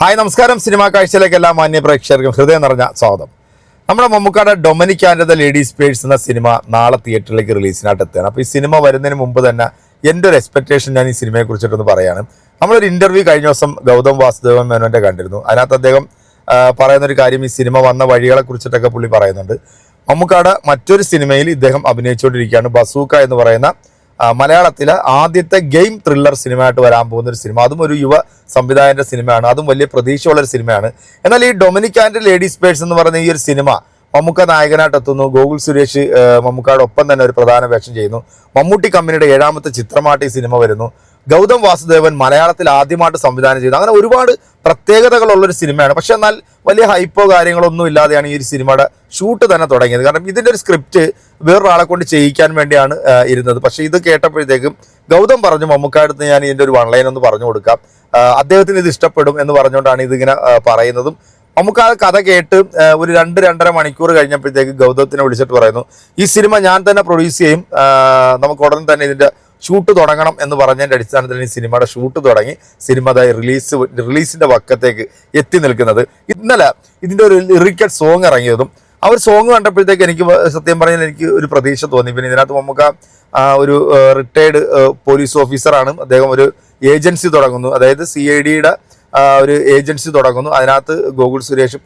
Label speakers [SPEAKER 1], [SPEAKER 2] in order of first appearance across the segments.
[SPEAKER 1] Hi നമസ്കാരം. Cinema കാഴ്ചയിലേക്ക് എല്ലാ മാന്യ പ്രേക്ഷകർക്കും ഹൃദയം നിറഞ്ഞ സ്വാഗതം. നമ്മുടെ മമ്മൂക്കാട് Dominic and the ladies purse എന്ന സിനിമ നാളെ തിയേറ്ററിലേക്ക് റിലീസിനായിട്ട് എത്തുകയാണ്. അപ്പോൾ ഈ സിനിമ വരുന്നതിന് മുമ്പ് തന്നെ എന്റെ ഒരു എക്സ്പെക്ടേഷൻ ഞാൻ ഈ സിനിമയെ കുറിച്ചിട്ടൊന്ന് പറയാണ്. നമ്മളൊരു ഇന്റർവ്യൂ കഴിഞ്ഞ ദിവസം ഗൗതം വാസുദേവൻ മേനോന്റെ കണ്ടിരുന്നു. അതിനകത്ത് അദ്ദേഹം പറയുന്നൊരു കാര്യം ഈ സിനിമ വന്ന വഴികളെ കുറിച്ചിട്ടൊക്കെ പുള്ളി പറയുന്നുണ്ട്. മമ്മൂക്കാട് മറ്റൊരു സിനിമയിൽ ഇദ്ദേഹം അഭിനയിച്ചുകൊണ്ടിരിക്കുകയാണ്. ബസൂക്ക എന്ന് പറയുന്ന മലയാളത്തിലെ ആദ്യത്തെ ഗെയിം ത്രില്ലർ സിനിമയായിട്ട് വരാൻ പോകുന്ന ഒരു സിനിമ. അതും ഒരു യുവ സംവിധായകന്റെ സിനിമയാണ്. അതും വലിയ പ്രതീക്ഷയുള്ള ഒരു സിനിമയാണ്. എന്നാൽ ഈ ഡൊമിനിക് ആൻഡ് ലേഡീസ് പേഴ്സ് എന്ന് പറയുന്ന ഈ ഒരു സിനിമ മമ്മൂക്ക നായകനായിട്ട് എത്തുന്നു. ഗോകുൽ സുരേഷ് മമ്മൂക്കയുടെ ഒപ്പം തന്നെ ഒരു പ്രധാന വേഷം ചെയ്യുന്നു. മമ്മൂട്ടി കമ്പനിയുടെ ഏഴാമത്തെ ചിത്രമായിട്ട് ഈ സിനിമ വരുന്നു. ഗൗതം വാസുദേവൻ മലയാളത്തിൽ ആദ്യമായിട്ട് സംവിധാനം ചെയ്തു. അങ്ങനെ ഒരുപാട് പ്രത്യേകതകളുള്ള ഒരു സിനിമയാണ്. പക്ഷെ എന്നാൽ വലിയ ഹൈപ്പോ കാര്യങ്ങളൊന്നും ഇല്ലാതെയാണ് ഈ ഒരു സിനിമയുടെ ഷൂട്ട് തന്നെ തുടങ്ങിയത്. കാരണം ഇതിന്റെ ഒരു സ്ക്രിപ്റ്റ് വേറൊരാളെ കൊണ്ട് ചെയ്യിക്കാൻ വേണ്ടിയാണ് ഇരുന്നത്. പക്ഷെ ഇത് കേട്ടപ്പോഴത്തേക്കും ഗൗതം പറഞ്ഞു മമ്മൂക്കാടുത്ത് ഞാൻ ഇതിന്റെ ഒരു വൺലൈൻ ഒന്ന് പറഞ്ഞു കൊടുക്കാം. അദ്ദേഹത്തിന് ഇത് ഇഷ്ടപ്പെടും എന്ന് പറഞ്ഞുകൊണ്ടാണ് ഇതിങ്ങനെ പറയുന്നതും. നമുക്ക് ആ കഥ കേട്ട് ഒരു രണ്ട് രണ്ടര മണിക്കൂർ കഴിഞ്ഞപ്പോഴത്തേക്ക് ഗൗതത്തിനെ വിളിച്ചിട്ട് പറയുന്നു ഈ സിനിമ ഞാൻ തന്നെ പ്രൊഡ്യൂസ് ചെയ്യും. നമുക്ക് ഉടനെ തന്നെ ഇതിന്റെ ഷൂട്ട് തുടങ്ങണം എന്ന് പറഞ്ഞതിന്റെ അടിസ്ഥാനത്തിൽ ഈ സിനിമയുടെ ഷൂട്ട് തുടങ്ങി സിനിമ റിലീസ് റിലീസിന്റെ വക്കത്തേക്ക് എത്തി നിൽക്കുന്നത്. ഇന്നലെ ഇതിന്റെ ഒരു ലിറിക്കൽ സോങ് ഇറങ്ങിയതും ആ ഒരു സോങ് കണ്ടപ്പോഴത്തേക്ക് എനിക്ക് സത്യം പറഞ്ഞാൽ എനിക്ക് ഒരു പ്രതീക്ഷ തോന്നി. പിന്നെ ഇതിനകത്ത് നമുക്ക് ഒരു റിട്ടയർഡ് പോലീസ് ഓഫീസറാണ് അദ്ദേഹം ഒരു ഏജൻസി തുടങ്ങുന്നു. അതായത് സി ഐ ഡിയുടെ ഒരു ഏജൻസി തുടങ്ങുന്നു. അതിനകത്ത് ഗോകുൽ സുരേഷ്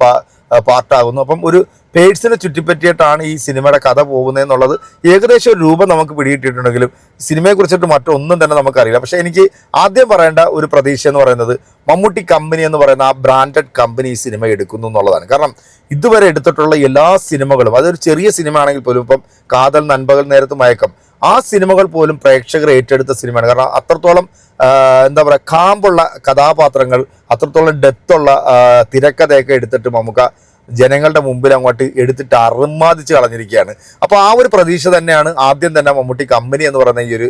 [SPEAKER 1] പാർട്ടാകുന്നു. അപ്പം ഒരു പേഴ്സിനെ ചുറ്റിപ്പറ്റിയിട്ടാണ് ഈ സിനിമയുടെ കഥ പോകുന്നത് എന്നുള്ളത് ഏകദേശം ഒരു രൂപം നമുക്ക് പിടിയിട്ടിട്ടുണ്ടെങ്കിലും സിനിമയെ കുറിച്ചിട്ട് മറ്റൊന്നും തന്നെ നമുക്കറിയില്ല. പക്ഷെ എനിക്ക് ആദ്യം പറയേണ്ട ഒരു പ്രതീക്ഷ എന്ന് പറയുന്നത് മമ്മൂട്ടി കമ്പനി എന്ന് പറയുന്ന ആ ബ്രാൻഡഡ് കമ്പനി ഈ സിനിമ എടുക്കുന്നു എന്നുള്ളതാണ്. കാരണം ഇതുവരെ എടുത്തിട്ടുള്ള എല്ലാ സിനിമകളും അതൊരു ചെറിയ സിനിമ ആണെങ്കിൽ പോലും ഇപ്പം കാതൽ നൻപകൽ നേരത്ത് മയക്കം ആ സിനിമകൾ പോലും പ്രേക്ഷകർ ഏറ്റെടുത്ത സിനിമയാണ്. കാരണം അത്രത്തോളം എന്താ പറയുക കാമ്പുള്ള കഥാപാത്രങ്ങൾ അത്രത്തോളം ഡെത്തുള്ള തിരക്കഥയൊക്കെ എടുത്തിട്ട് നമുക്ക് ജനങ്ങളുടെ മുമ്പിൽ അങ്ങോട്ട് എടുത്തിട്ട് അറുമാദിച്ച് കളഞ്ഞിരിക്കുകയാണ്. അപ്പോൾ ആ ഒരു പ്രതീക്ഷ തന്നെയാണ് ആദ്യം തന്നെ മമ്മൂട്ടി കമ്പനി എന്ന് പറയുന്ന ഈ ഒരു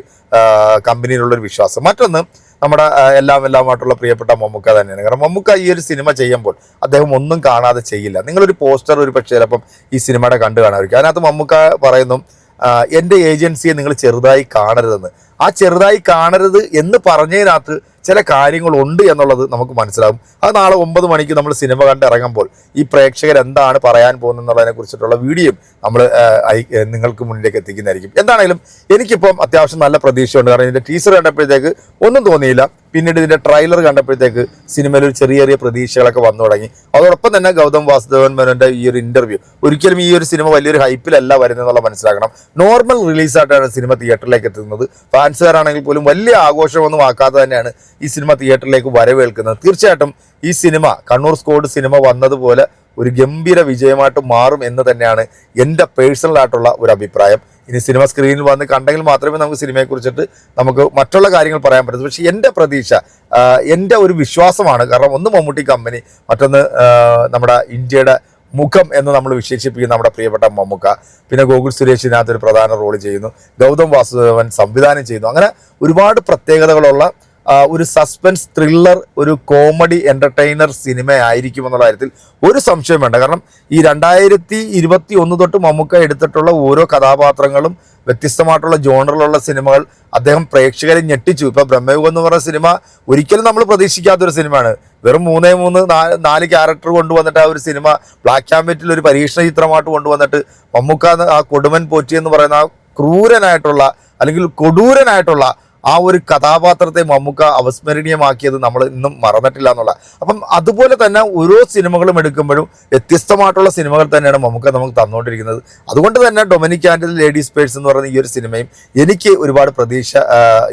[SPEAKER 1] കമ്പനിയിലുള്ളൊരു വിശ്വാസം. മറ്റൊന്ന് നമ്മുടെ എല്ലാം എല്ലാമായിട്ടുള്ള പ്രിയപ്പെട്ട മമ്മൂക്ക തന്നെയാണ്. കാരണം മമ്മൂക്ക ഈ ഒരു സിനിമ ചെയ്യുമ്പോൾ അദ്ദേഹം ഒന്നും കാണാതെ ചെയ്യില്ല. നിങ്ങളൊരു പോസ്റ്റർ ഒരു പക്ഷേ ചിലപ്പം ഈ സിനിമയുടെ കണ്ടു കാണാമായിരിക്കും. അതിനകത്ത് മമ്മൂക്ക പറയുന്നു എന്റെ ഏജൻസിയെ നിങ്ങൾ ചെറുതായി കാണരുതെന്ന്. ആ ചെറുതായി കാണരുത് എന്ന് പറഞ്ഞതിനകത്ത് ചില കാര്യങ്ങളുണ്ട് എന്നുള്ളത് നമുക്ക് മനസ്സിലാകും അത് നാളെ ഒമ്പത് മണിക്ക് നമ്മൾ സിനിമ കണ്ട് ഇറങ്ങുമ്പോൾ ഈ പ്രേക്ഷകർ എന്താണ് പറയാൻ പോകുന്നത് എന്നുള്ളതിനെ കുറിച്ചിട്ടുള്ള വീഡിയോയും നമ്മൾ നിങ്ങൾക്ക് മുന്നിലേക്ക് എത്തിക്കുന്നതായിരിക്കും. എന്താണെങ്കിലും എനിക്കിപ്പം അത്യാവശ്യം നല്ല പ്രതീക്ഷയുണ്ട്. കാരണം ഇതിന്റെ ടീസർ കണ്ടപ്പോഴത്തേക്ക് ഒന്നും തോന്നിയില്ല. പിന്നീട് ഇതിന്റെ ട്രെയിലർ കണ്ടപ്പോഴത്തേക്ക് സിനിമയിൽ ഒരു ചെറിയ ചെറിയ പ്രതീക്ഷകളൊക്കെ വന്നു തുടങ്ങി. അതോടൊപ്പം തന്നെ ഗൗതം വാസുദേവൻ മേനോന്റെ ഈ ഒരു ഇന്റർവ്യൂ ഒരിക്കലും ഈ ഒരു സിനിമ വലിയൊരു ഹൈപ്പിലല്ല വരുന്നതെന്നുള്ള മനസ്സിലാക്കണം. നോർമൽ റിലീസായിട്ടാണ് സിനിമ തിയേറ്ററിലേക്ക് എത്തുന്നത്. ഫാൻസുകാരാണെങ്കിൽ പോലും വലിയ ആഘോഷമൊന്നും ആക്കാതെ തന്നെയാണ് ഈ സിനിമ തിയേറ്ററിലേക്ക് വരവേൽക്കുന്നത്. തീർച്ചയായിട്ടും ഈ സിനിമ കണ്ണൂർ സ്കോഡ് സിനിമ വന്നതുപോലെ ഒരു ഗംഭീര വിജയമായിട്ട് മാറും എന്ന് തന്നെയാണ് എന്റെ പേഴ്സണൽ ആയിട്ടുള്ള ഒരു അഭിപ്രായം. ഇനി സിനിമ സ്ക്രീനിൽ വന്ന് കണ്ടെങ്കിൽ മാത്രമേ നമുക്ക് സിനിമയെക്കുറിച്ചിട്ട് നമുക്ക് മറ്റുള്ള കാര്യങ്ങൾ പറയാൻ പറ്റൂ പക്ഷേ എന്റെ പ്രതീക്ഷ എന്റെ ഒരു വിശ്വാസമാണ്. കാരണം ഒന്ന് മമ്മൂട്ടി കമ്പനി മറ്റൊന്ന് നമ്മുടെ ഇന്ത്യയുടെ മുഖം എന്ന് നമ്മൾ വിശേഷിപ്പിക്കുന്ന നമ്മുടെ പ്രിയപ്പെട്ട മമ്മുക്ക. പിന്നെ ഗോകുൽ സുരേഷ് ഇതിനകത്ത് ഒരു പ്രധാന റോൾ ചെയ്യുന്നു. ഗൗതം വാസുദേവൻ സംവിധാനം ചെയ്യുന്നു. അങ്ങനെ ഒരുപാട് പ്രത്യേകതകളുള്ള ഒരു സസ്പെൻസ് ത്രില്ലർ ഒരു കോമഡി എന്റർടൈനർ സിനിമ ആയിരിക്കും എന്നുള്ള കാര്യത്തിൽ ഒരു സംശയം വേണ്ട. കാരണം ഈ രണ്ടായിരത്തി ഇരുപത്തി ഒന്ന് തൊട്ട് മമ്മൂക്ക എടുത്തിട്ടുള്ള ഓരോ കഥാപാത്രങ്ങളും വ്യത്യസ്തമായിട്ടുള്ള ജോണറിലുള്ള സിനിമകൾ അദ്ദേഹം പ്രേക്ഷകരെ ഞെട്ടിച്ചു. ഇപ്പോൾ ബ്രഹ്മയുഗം എന്ന് പറഞ്ഞ സിനിമ ഒരിക്കലും നമ്മൾ പ്രതീക്ഷിക്കാത്തൊരു സിനിമയാണ്. വെറും മൂന്നേ മൂന്ന് നാല് നാല് ക്യാരക്ടർ കൊണ്ടുവന്നിട്ട് ആ ഒരു സിനിമ ബ്ലാക്ക് ക്യാമ്പറ്റിൽ ഒരു പരീക്ഷണ ചിത്രമായിട്ട് കൊണ്ടുവന്നിട്ട് മമ്മൂക്ക ആ കൊടുമൻ പോറ്റി എന്ന് പറയുന്ന ആ ക്രൂരനായിട്ടുള്ള അല്ലെങ്കിൽ കൊടൂരനായിട്ടുള്ള ആ ഒരു കഥാപാത്രത്തെ മമ്മൂക്ക അവസ്മരണീയമാക്കിയത് നമ്മൾ ഇന്നും മറന്നിട്ടില്ല എന്നുള്ള. അപ്പം അതുപോലെ തന്നെ ഓരോ സിനിമകളും എടുക്കുമ്പോഴും വ്യത്യസ്തമായിട്ടുള്ള സിനിമകൾ തന്നെയാണ് മമ്മൂക്ക നമുക്ക് തന്നുകൊണ്ടിരിക്കുന്നത്. അതുകൊണ്ട് തന്നെ ഡൊമിനിക് ആൻഡ് ലേഡീസ് പേഴ്സ് എന്ന് പറയുന്ന ഈ ഒരു സിനിമയും എനിക്ക് ഒരുപാട് പ്രതീക്ഷ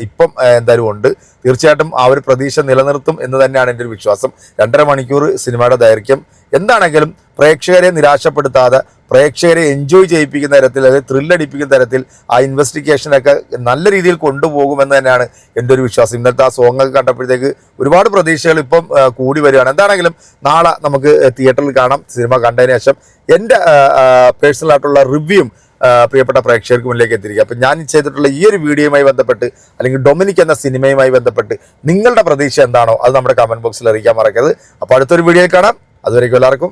[SPEAKER 1] ഇപ്പം എന്തായാലും ഉണ്ട്. തീർച്ചയായിട്ടും ആ ഒരു പ്രതീക്ഷ നിലനിർത്തും എന്ന് തന്നെയാണ് എന്റെ ഒരു വിശ്വാസം. രണ്ടര മണിക്കൂർ സിനിമയുടെ ദൈർഘ്യം. എന്താണെങ്കിലും പ്രേക്ഷകരെ നിരാശപ്പെടുത്താതെ പ്രേക്ഷകരെ എൻജോയ് ചെയ്യിപ്പിക്കുന്ന തരത്തിൽ അല്ലെങ്കിൽ ത്രില്ലടിപ്പിക്കുന്ന തരത്തിൽ ആ ഇൻവെസ്റ്റിഗേഷനൊക്കെ നല്ല രീതിയിൽ കൊണ്ടുപോകുമെന്ന് തന്നെയാണ് എന്റെ ഒരു വിശ്വാസം. ഇന്നത്തെ ആ സോങ്ങൊക്കെ കണ്ടപ്പോഴത്തേക്ക് ഒരുപാട് പ്രതീക്ഷകൾ ഇപ്പം കൂടി വരികയാണ്. എന്താണെങ്കിലും നാളെ നമുക്ക് തിയേറ്ററിൽ കാണാം. സിനിമ കണ്ടതിന് ശേഷം എന്റെ പേഴ്സണലായിട്ടുള്ള റിവ്യൂയും പ്രിയപ്പെട്ട പ്രേക്ഷകർക്ക് മുന്നിലേക്ക് എത്തിയിരിക്കുക. അപ്പം ഞാൻ ചെയ്തിട്ടുള്ള ഈ ഒരു വീഡിയോയുമായി ബന്ധപ്പെട്ട് അല്ലെങ്കിൽ ഡൊമിനിക് എന്ന സിനിമയുമായി ബന്ധപ്പെട്ട് നിങ്ങളുടെ പ്രതീക്ഷ എന്താണോ അത് നമ്മുടെ കമന്റ് ബോക്സിൽ അറിയിക്കാൻ മറക്കരുത്. അപ്പോൾ അടുത്തൊരു വീഡിയോയിൽ കാണാം. അതുവരേക്കും എല്ലാവർക്കും